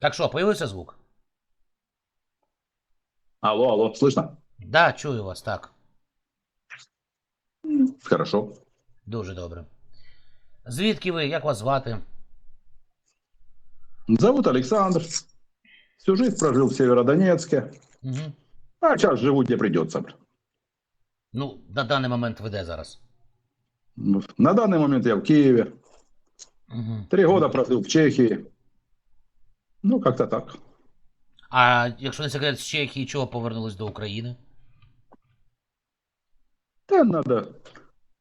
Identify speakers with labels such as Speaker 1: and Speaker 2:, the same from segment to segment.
Speaker 1: Так що, появився звук?
Speaker 2: Алло, алло, слышно?
Speaker 1: Да, чую вас, так.
Speaker 2: Хорошо.
Speaker 1: Дуже добре. Звідки ви? Як вас звати?
Speaker 2: Зовут Александр. Всю жизнь прожил в Северодонецке.
Speaker 1: Угу.
Speaker 2: А сейчас живу где придется.
Speaker 1: Ну, на даний момент ви де зараз?
Speaker 2: На данный момент я в Киеве.
Speaker 1: Угу.
Speaker 2: Три года прожил в Чехии. Ну, как-то так.
Speaker 1: А якщо не секрет, з Чехії чого повернулись до України?
Speaker 2: Да надо,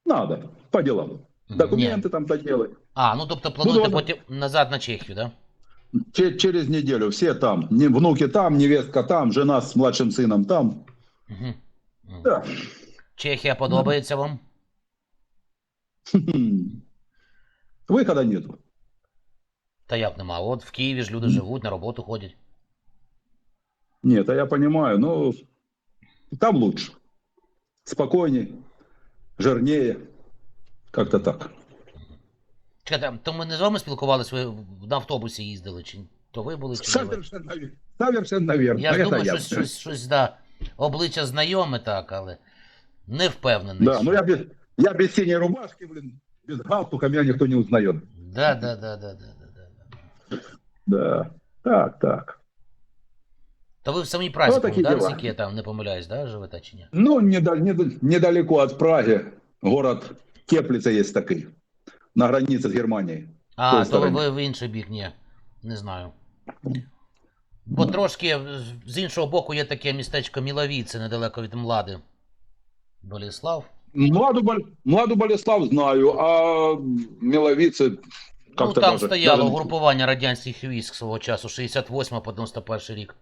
Speaker 2: надо, по делам.
Speaker 1: Мгм.
Speaker 2: Документы
Speaker 1: Ні.
Speaker 2: там доделать.
Speaker 1: А, ну тобто плануєте
Speaker 2: Буду-
Speaker 1: потім назад на Чехію, да?
Speaker 2: Че- через неделю все там. Не- Внуки там, невестка там, жена с младшим сыном там.
Speaker 1: Угу.
Speaker 2: Да.
Speaker 1: Чехія подобається вам?
Speaker 2: Выхода нету.
Speaker 1: Та як нема? От в Києві ж люди живуть, на роботу ходять.
Speaker 2: Нет, а я понимаю, но там лучше. Спокойней, жирнее. Как-то так.
Speaker 1: Чекайте, то ми не з вами спілкувалися, ви на автобусі їздили, чи то ви були, чи не ви?
Speaker 2: Совершенно, вер- совершенно верно.
Speaker 1: Я ж
Speaker 2: Это
Speaker 1: думаю,
Speaker 2: я.
Speaker 1: щось, щось, щось, да, обличчя знайоме так, але не впевнений.
Speaker 2: Да,
Speaker 1: що-
Speaker 2: ну я без, я без синей рубашки, блин, без галстука меня никто не узнает.
Speaker 1: Да, да, да, да, да, да, да.
Speaker 2: Да, так, так.
Speaker 1: То ви в самій Празі,
Speaker 2: Ну,
Speaker 1: да,
Speaker 2: діла.
Speaker 1: я там не помиляюсь, да, живете чи ні?
Speaker 2: Ну, недал- недал- недалеко от Праги, город Теплица есть такой, на границе с Германией.
Speaker 1: А, то ви в інший бік, ні. Не знаю. Бо трошки з- з іншого боку є таке містечко Міловіце, недалеко від Млади. Боліслав.
Speaker 2: Младу, Младу Болеслав знаю, а Миловицы
Speaker 1: Ну,
Speaker 2: как-то
Speaker 1: там
Speaker 2: даже-
Speaker 1: стояло
Speaker 2: даже-
Speaker 1: угрупування радянських військ свого часу, 68 по 91 рік.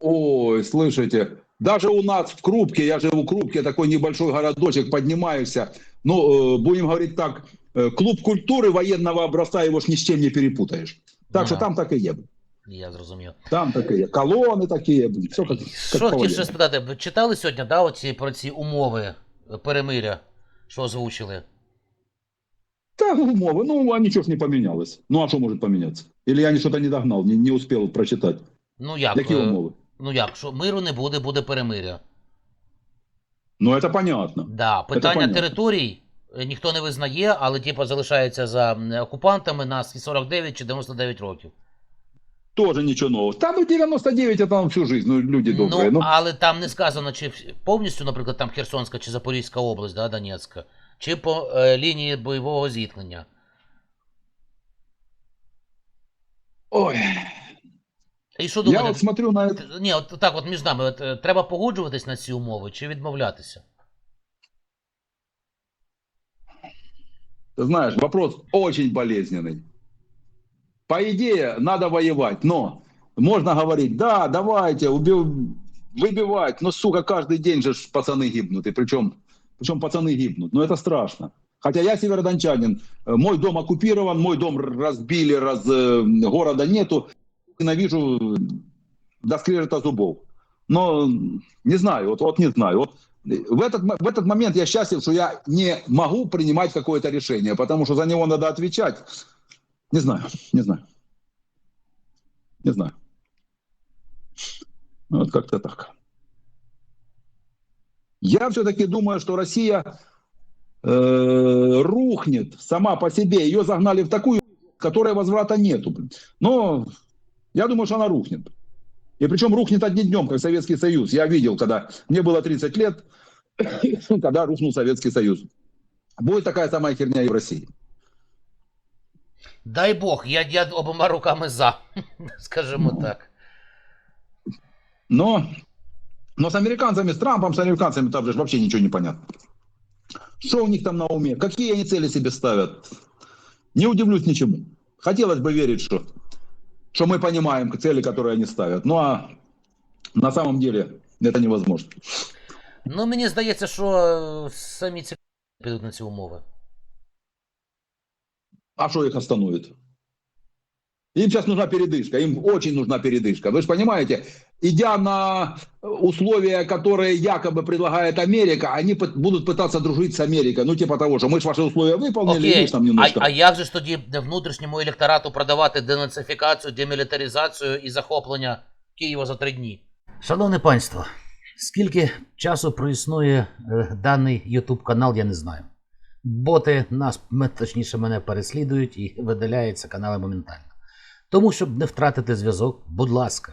Speaker 2: Ой, слышите, даже у нас в Крупке, я живу в Крупке, такой небольшой городочек, поднимаешься, ну, э, будем говорить так, э, клуб культуры военного образца, его ж ни с чем не перепутаешь. Так что
Speaker 1: Ага.
Speaker 2: там так и є.
Speaker 1: Я зрозумів.
Speaker 2: Там так и є. Колонны такие, все как, как
Speaker 1: Що
Speaker 2: по
Speaker 1: хотів ще
Speaker 2: военному.
Speaker 1: спитати, ви читали сьогодні, да, оці, про ці умови е, перемиря, що озвучили?
Speaker 2: Да, умовы, ну, а ничего ж не поменялось. Ну, а что может поменяться? Или я что-то не догнал, не, не успел прочитать.
Speaker 1: Ну як?
Speaker 2: Какие
Speaker 1: е,
Speaker 2: умовы?
Speaker 1: Ну як, що миру не буде, буде перемиря.
Speaker 2: Ну, это понятно.
Speaker 1: Да, питання
Speaker 2: понятно.
Speaker 1: територій е, ніхто не визнає, але типу залишаються за м, окупантами на 49 чи 99 років.
Speaker 2: Тоже ничего нового. Там ну, 99 это там всю жизнь, ну, люди добрые.
Speaker 1: Ну,
Speaker 2: Ну,
Speaker 1: але там не сказано, чи в- повністю, наприклад, там Херсонська чи Запорізька область, да, Донецька, чи по е, лінії бойового зіткнення.
Speaker 2: Ой,
Speaker 1: І що
Speaker 2: я
Speaker 1: думаєте?
Speaker 2: вот смотрю на это.
Speaker 1: Т- Ні, от так от між нами, от, е, треба погоджуватись на ці умови чи відмовлятися?
Speaker 2: Ты знаешь, вопрос очень болезненный. По идее, надо воевать, но можно говорить, да, давайте, уби- выбивать, но, сука, каждый день же ж пацаны гибнут, и причем, причем пацаны гибнут, но это страшно. Хотя я северодончанин, э, мой дом оккупирован, мой дом разбили, раз, э, города нету, ненавижу э, до скрежета зубов. Но не знаю, вот, вот не знаю. Вот в этот, в этот момент я счастлив, что я не могу принимать какое-то решение, потому что за него надо отвечать. Не знаю, не знаю. Не знаю. Ну, Вот как-то так. Я все-таки думаю, что Россия э, рухнет сама по себе. Ее загнали в такую, которой возврата нету. Но я думаю, что она рухнет. И причем рухнет одним днем, как Советский Союз. Я видел, когда мне было 30 лет, когда рухнул Советский Союз. Будет такая самая херня и в России.
Speaker 1: Дай Бог, я, я обома руками за, скажімо так.
Speaker 2: Но, но с американцами, с Трампом, с американцами там же вообще ничего не понятно. Что у них там на уме? Какие они цели себе ставят? Не удивлюсь ничему. Хотелось бы верить, что, что мы понимаем цели, которые они ставят. Ну а на самом деле это невозможно.
Speaker 1: Ну, мені здається, що е, самі ці підуть на ці умови.
Speaker 2: А что их остановит? Им сейчас нужна передышка, им очень нужна передышка. Вы же понимаете, идя на условия, которые якобы предлагает Америка, они пы- будут пытаться дружить с Америкой. Ну, типа того, что мы же ваши условия выполнили,
Speaker 1: Окей,
Speaker 2: лишь там
Speaker 1: а,
Speaker 2: немножко.
Speaker 1: а як же ж тоді внутрішньому електорату продавати денацифікацію, демілітаризацію і захоплення Києва за три дні? Шановне панство, скільки часу проіснує е, даний YouTube канал, я не знаю. Боти нас, м- точніше, мене переслідують і видаляються канали моментально. Тому, щоб не втратити зв'язок, будь ласка,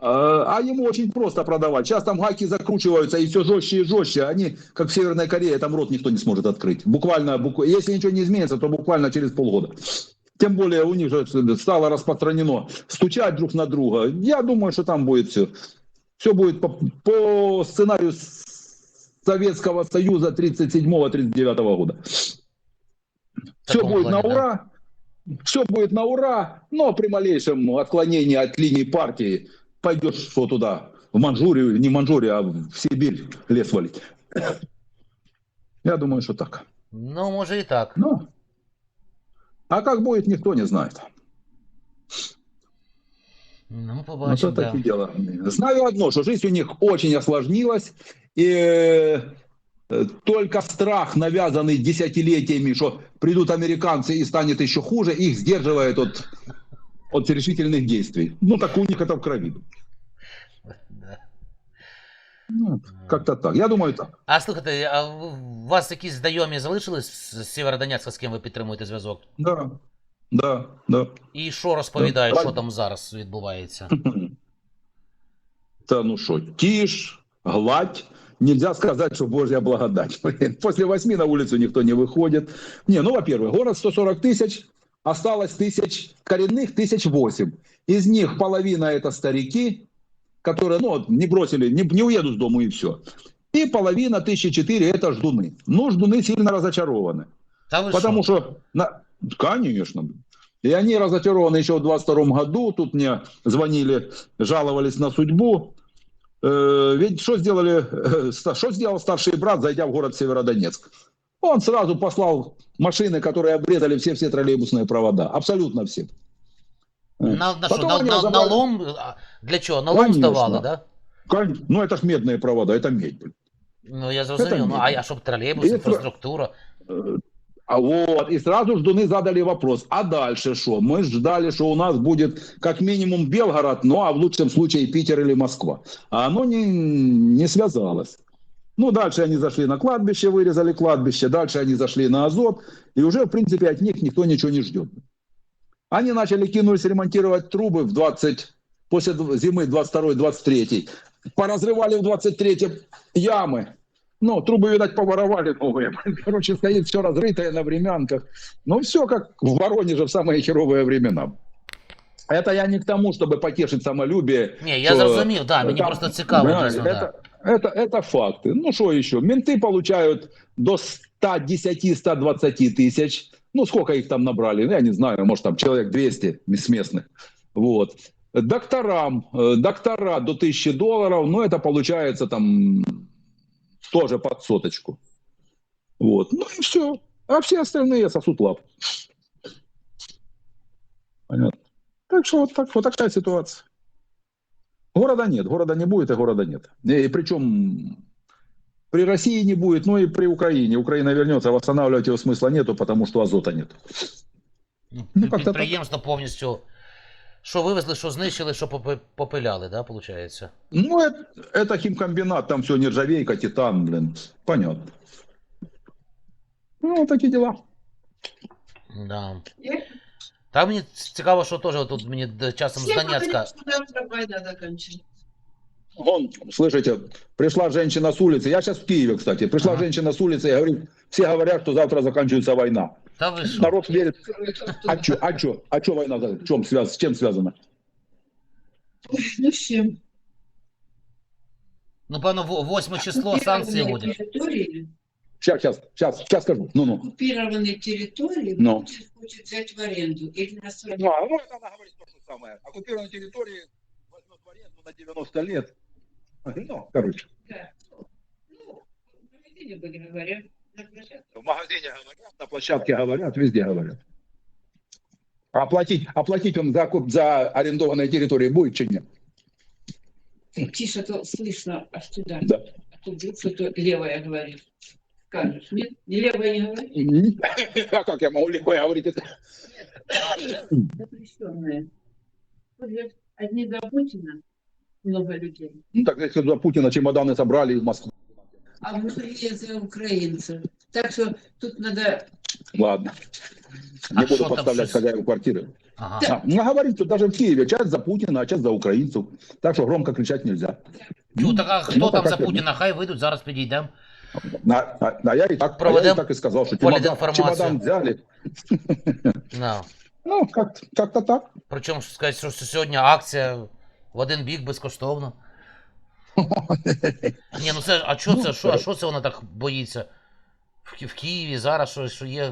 Speaker 2: А а ему очень просто продавать. Сейчас там гайки закручиваются и все жестче и жестче. Они, как в Северной Корее, там рот никто не сможет открыть. Буквально, бук- если ничего не изменится, то буквально через полгода. Тем более у них же стало распространено стучать друг на друга. Я думаю, что там будет все. Все будет по, по сценарию Советского Союза 37-39 года. Все будет на
Speaker 1: плане, да?
Speaker 2: ура. Все будет на ура, но при малейшем отклонении от линии партии пойдешь что туда, в Манчжурию, не в Манчжурию, а в Сибирь лес валить. Я думаю, что так.
Speaker 1: Ну, може і так.
Speaker 2: Ну, а как будет, никто не знает.
Speaker 1: Ну,
Speaker 2: Ну,
Speaker 1: побачимо.
Speaker 2: то
Speaker 1: Да.
Speaker 2: такие дела. Знаю одно, что жизнь у них очень осложнилась, и э, только страх, навязанный десятилетиями, что придут американцы и станет еще хуже, их сдерживает от, от решительных действий. Ну, так у них это в крови.
Speaker 1: Да.
Speaker 2: Ну, как-то так. Я думаю, так.
Speaker 1: А слухайте, а в- у вас якісь знайомі залишились з Сєвєродонецька, з ким ви підтримуєте зв'язок?
Speaker 2: Да, да, да.
Speaker 1: І що розповідають,
Speaker 2: Да.
Speaker 1: що там зараз відбувається?
Speaker 2: Да ну что, тишь, гладь. Нельзя сказать, что Божья благодать. Блин, После восьми на улицу никто не выходит. Не, ну, во-первых, город 140 тысяч, осталось тысяч, коренных тысяч восемь. Из них половина это старики, которые, ну, не бросили, не, не уедут с дому и все. И половина, тысячи четыре, это ждуны. Ну, ждуны сильно разочарованы.
Speaker 1: Ви
Speaker 2: Потому
Speaker 1: що?
Speaker 2: что, на... конечно. И они разочарованы еще в 22 году. Тут мне звонили, жаловались на судьбу. Э, ведь что сделали, э, что сделал старший брат, зайдя в город Северодонецк? Он сразу послал машины, которые обрезали все-все троллейбусные провода. Абсолютно все.
Speaker 1: На, на, що,
Speaker 2: Потом
Speaker 1: на,
Speaker 2: они
Speaker 1: на,
Speaker 2: разобрали-
Speaker 1: на лом? А, Для чого? На лом
Speaker 2: Конечно.
Speaker 1: здавали, да?
Speaker 2: Кон- Ну, это ж медные провода, это медь. блин.
Speaker 1: Ну, я зрозумів. Ну, а, а щоб тролейбус,
Speaker 2: Є про-
Speaker 1: інфраструктура.
Speaker 2: Э, А вот, и сразу ждуны задали вопрос, а дальше что? Мы ждали, что у нас будет как минимум Белгород, ну а в лучшем случае Питер или Москва. А оно не, не связалось. Ну, дальше они зашли на кладбище, вырезали кладбище, дальше они зашли на Азот, и уже, в принципе, от них никто ничего не ждет. Они начали, кинулись ремонтировать трубы в 20, после дв- зимы 22-23. Поразрывали в 23 ямы. Ну, трубы, видать, поворовали новые. Короче, стоит все разрытое на временках. Ну, все как в Воронеже в самые херовые времена. Это я не к тому, чтобы потешить самолюбие.
Speaker 1: Ні, я
Speaker 2: що,
Speaker 1: зрозумів, да, мені
Speaker 2: там,
Speaker 1: просто цікаво,
Speaker 2: да,
Speaker 1: дійсно,
Speaker 2: это,
Speaker 1: да.
Speaker 2: это, это факты. Ну, что еще? Менты получают до 110-120 тысяч. Ну, сколько их там набрали? Ну, я не знаю, может, там человек 200 с местных. Вот. Докторам, э, доктора до 1000 долларов, ну, это получается там тоже под соточку. Вот. Ну и все. А все остальные сосут лап. Понятно. Так что вот, так, вот такая ситуация. Города нет, города не будет, и города нет. И причем при России не будет, ну и при Украине. Украина вернется, восстанавливать его смысла нету, потому что азота нет.
Speaker 1: Ну,
Speaker 2: Ну, как-то
Speaker 1: Підприємство повністю. Що вивезли, що знищили, що попи- попиляли, да, виходить?
Speaker 2: Ну, это, это химкомбинат, там все нержавейка, титан, блин. Понятно. Ну, вот такие дела.
Speaker 1: Да. Та мені цікаво, що теж тут мені д- часом з
Speaker 3: Все
Speaker 1: Донецька.
Speaker 3: говорят, что завтра война закончится.
Speaker 2: Вон, слышите, пришла женщина с улицы, я сейчас в Киеве, кстати, пришла
Speaker 1: Ага.
Speaker 2: женщина с улицы и говорит, все говорят, что завтра заканчивается война.
Speaker 1: Та ви що?
Speaker 2: Народ верит. А что, а что, а что война, в чем связ, с чем связана?
Speaker 3: Ну, всем.
Speaker 1: Ну, певно, во- восьме число санкції
Speaker 3: Оккупированные
Speaker 1: вводять.
Speaker 3: территории
Speaker 2: Сейчас, сейчас, сейчас, сейчас скажу. Ну, ну.
Speaker 3: Оккупированные территории
Speaker 2: Ну.
Speaker 3: Путин хочет взять в аренду или на свою.
Speaker 2: Ну, а, ну, это она говорит то же самое. Оккупированные территории возьмет в аренду на 90 лет. Ну, короче.
Speaker 3: Да. Ну, в магазине были, говорят, на площадке.
Speaker 2: В магазине говорят, на площадке говорят, везде говорят. А оплатить, оплатить он закуп за арендованные территории будет чи нет?
Speaker 3: Тише, а то слышно аж туда.
Speaker 2: Да.
Speaker 3: А тут вдруг что-то левое говорит Скажешь, нет? Не левое не говорит?
Speaker 2: А как я могу легко говорить это?
Speaker 3: Запрещенное. Вот же Одни за Путина много людей,
Speaker 2: Ну, так если за Путина чемоданы собрали из Москвы.
Speaker 3: а многие за украинцев. Так что тут надо
Speaker 2: Ладно.
Speaker 1: А
Speaker 2: Не буду
Speaker 1: что там
Speaker 2: подставлять
Speaker 1: щось?
Speaker 2: хозяев квартиры.
Speaker 1: Ага.
Speaker 2: А, ну, говорить, что даже в Киеве часть за Путина, а часть за украинцев. Так что громко кричать нельзя.
Speaker 1: Ну, так а хто
Speaker 2: Ну,
Speaker 1: там
Speaker 2: така
Speaker 1: за
Speaker 2: фігня.
Speaker 1: Путіна? Хай вийдуть, зараз підійдемо.
Speaker 2: А, а- а я и так, а я
Speaker 1: Проведем
Speaker 2: и так и сказал, что чемодан,
Speaker 1: полидинформацию.
Speaker 2: чемодан взяли.
Speaker 1: Да.
Speaker 2: Ну, как, как-то так.
Speaker 1: Причому що сказати, що сьогодні акція в один бік безкоштовно. Ні, ну це, а що
Speaker 2: Ну,
Speaker 1: це? Що, а
Speaker 2: так.
Speaker 1: що це вона так боїться? В, Ки- в Києві зараз що, що є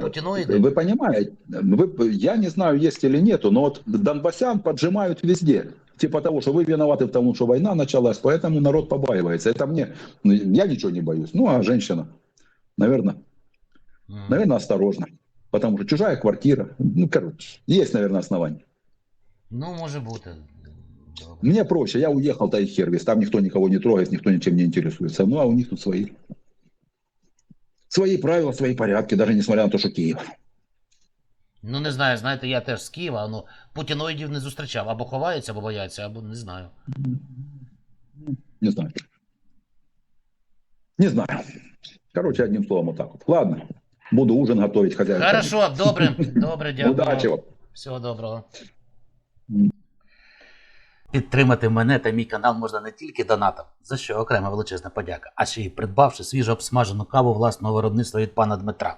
Speaker 1: путіноїди?
Speaker 2: Вы понимаете, вы, я не знаю, есть или нету, но вот Донбассян поджимают везде. Типа того, что вы виноваты в том, что война началась, поэтому народ побаивается. Это мне, я ничего не боюсь. Ну, а женщина, наверное, наверное, осторожно. Потому что чужая квартира, ну, короче, есть, наверное, основания.
Speaker 1: Ну, може бути. Добре.
Speaker 2: Мне проще, я уехал, да и хер весь, там никто никого не трогает, никто ничем не интересуется. Ну, а у них тут свои. Свои правила, свои порядки, даже несмотря на то, что Киев.
Speaker 1: Ну, не знаю, знаєте, я теж з Києва, ну путіноїдів не зустрічав. Або ховаються, або бояться, або не знаю.
Speaker 2: Не знаю. Не знаю. Короче, одним словом, вот так вот. Ладно, буду ужин готовить, хозяин.
Speaker 1: Хорошо, добре, добре, дякую.
Speaker 2: Удачи вам.
Speaker 1: Всього доброго. Підтримати мене та мій канал можна не тільки донатом, за що окрема величезна подяка, а ще й придбавши свіжо обсмажену каву власного виробництва від пана Дмитра.